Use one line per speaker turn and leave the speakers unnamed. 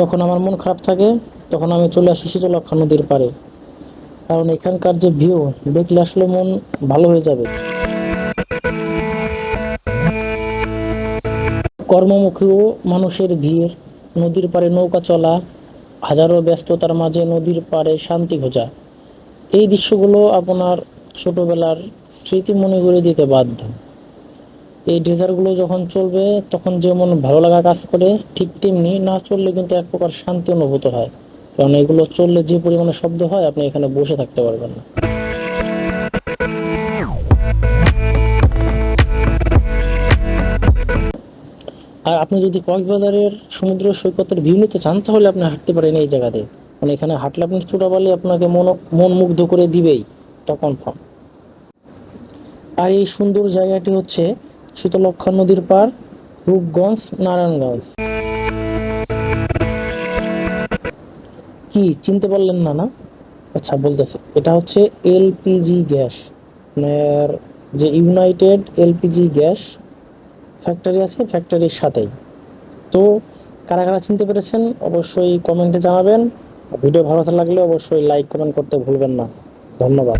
যখন আমার মন খারাপ থাকে, তখন আমি চলে আসি শীতলক্ষা নদীর পাড়ে। কারণ এখানকার যে ভিউ দেখলে আসলে মন ভালো হয়ে যাবে। কর্মমুখী মানুষের ভিড়, নদীর পাড়ে নৌকা চলা, হাজারো ব্যস্ততার মাঝে নদীর পাড়ে শান্তি খোঁজা। এই দৃশ্যগুলো আপনার ছোটবেলার স্মৃতি মনে করে দিতে বাধ্য। এই ডেজারগুলো যখন চলবে, তখন যেমন ভালো লাগা কাজ করে, ঠিক তেমনি না চললে কিন্তু এক প্রকার শান্তি অনুভূত হয়। কারণ এগুলো চললে যে পরিমাণে শব্দ হয়, আপনি এখানে বসে থাকতে পারবেন না। আর আপনি যদি কক্সবাজারের সমুদ্র সৈকতের ভিউ নিতে চান, তাহলে আপনি হাঁটতে পারেন এই জায়গাতে। মানে এখানে হাঁটলে আপনি চূড়াবালি আপনাকে মন মন মুগ্ধ করে দিবেই এটা কনফার্ম আর এই সুন্দর জায়গাটি হচ্ছে শীতলক্ষা নদীর পার, রূপগঞ্জ, নারায়ণগঞ্জ। কি, চিনতে পারলেন না না? আচ্ছা বলতেছে। এটা হচ্ছে এলপিজি গ্যাস। আপনার যে ইউনাইটেড এলপিজি গ্যাস ফ্যাক্টরি আছে, ফ্যাক্টরির সাথেই। তো কারা কারা চিনতে পেরেছেন, অবশ্যই কমেন্টে জানাবেন। ভিডিও ভালো লাগলে অবশ্যই লাইক, কমেন্ট করতে ভুলবেন না। ধন্যবাদ।